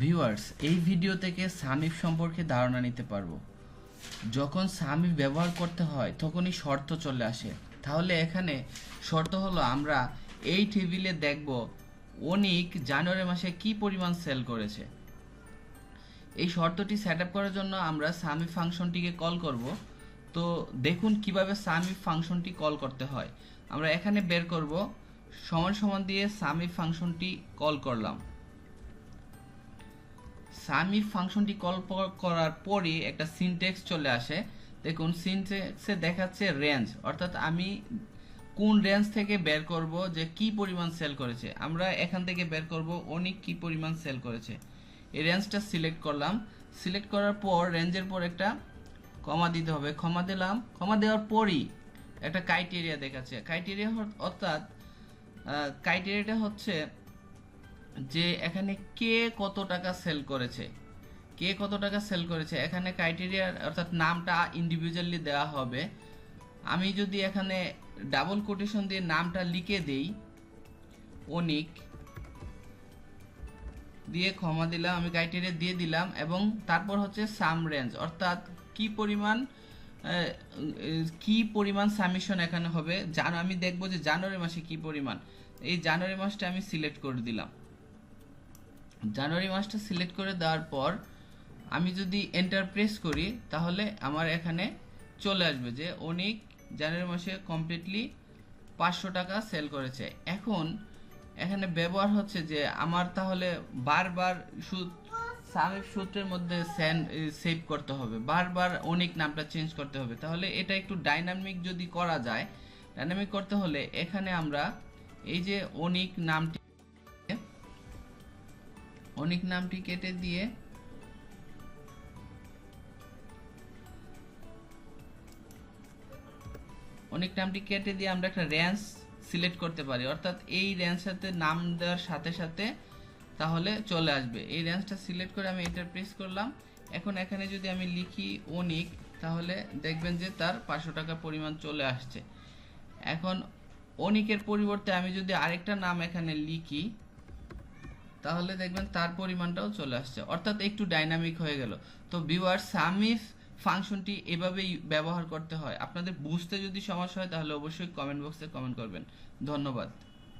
Viewers এই video থেকে সামিফ সম্পর্কে ধারণা নিতে পারব। যখন সামিফ ব্যবহার করতে হয়, তখনই শর্ত চলে আসে। তাহলে এখানে শর্ত হলো, আমরা এই টেবিলে দেখব, অনিক জানুয়ারি মাসে কি পরিমাণ সেল করেছে। এই শর্তটি সেট করার জন্য আমরা সামি ফাংশনটিকে কল করব। তো দেখুন কীভাবে সামি ফাংশনটি কল করতে হয়। আমরা এখানে বের করব, সমান সমান দিয়ে সামি ফাংশনটি কল করলাম। সামি ফাংশনটি কল করার পরই একটা সিনটেক্স চলে আসে। দেখুন সিনটেক্সে দেখাচ্ছে রেঞ্জ অর্থাৎ আমি কোন রেঞ্জ থেকে বের করব, যে কি পরিমাণ সেল করেছে। আমরা এখান থেকে বের করব, অনেক কি পরিমাণ সেল করেছে। এই রেঞ্জটা সিলেক্ট করলাম। সিলেক্ট করার পর রেঞ্জের পর একটা কমা দিতে হবে। ক্ষমা দিলাম। ক্ষমা দেওয়ার পরই একটা ক্রাইটেরিয়া দেখাচ্ছে। ক্রাইটেরিয়া অর্থাৎ ক্রাইটেরিয়াটা হচ্ছে যে এখানে কে কত টাকা সেল করেছে? কে কত টাকা সেল করেছে? এখানে ক্রাইটেরিয়া অর্থাৎ নামটা ইন্ডিভিজুয়ালি দেওয়া হবে। আমি যদি এখানে ডাবল কোটেশন দিয়ে নামটা লিখে দেই, অনিক, দিয়ে ক্ষমা দিলাম, আমি ক্রাইটেরিয়া দিয়ে দিলাম এবং তারপর হচ্ছে সাম রেঞ্জ অর্থাৎ কি পরিমাণ কি পরিমাণ সামিশন এখানে হবে? জানো, আমি দেখব যে জানুয়ারি মাসে কি পরিমাণ। এই জানুয়ারি মাসটা আমি সিলেক্ট করে দিলাম। জানুয়ারি মাসটা সিলেক্ট করে দেওয়ার পর আমি যদি এন্টার প্রেস করি, তাহলে আমার এখানে চলে আসবে যে অনেক জানুয়ারি মাসে কমপ্লিটলি পাঁচশো টাকা সেল করেছে। এখন এখানে ব্যবহার হচ্ছে যে আমার তাহলে বারবার সুদ সামিপ সূত্রের মধ্যে সেভ করতে হবে। বারবার অনেক নামটা চেঞ্জ করতে হবে। তাহলে এটা একটু ডাইনামিক যদি করা যায় ডাইনামিক করতে হলে এখানে আমরা এই যে অনিক নামটি অনিক নামটি কেটে দিয়ে অনেক নামটি কেটে দিয়ে আমরা একটা রেঞ্জ সিলেক্ট করতে পারি। অর্থাৎ এই রেঞ্জ সাথে নাম দেওয়ার সাথে সাথে তাহলে চলে আসবে। এই রেঞ্জটা সিলেক্ট করে আমি এন্টার প্রেস করলাম। এখন এখানে যদি আমি লিখি অনিক, তাহলে দেখবেন যে তার পাঁচশো টাকা পরিমাণ চলে আসছে। এখন অনিকের পরিবর্তে আমি যদি আরেকটা নাম এখানে লিখি তাহলে দেখবেন তার পরিমাণটাও চলে আসছে। অর্থাৎ একটু ডাইনামিক হয়ে গেল। তো ভিউয়ার সামিফ ফাংশনটি এভাবেই ব্যবহার করতে হয়। আপনাদের বুঝতে যদি সমস্যা হয়, তাহলে অবশ্যই কমেন্ট বক্সে কমেন্ট করবেন। ধন্যবাদ।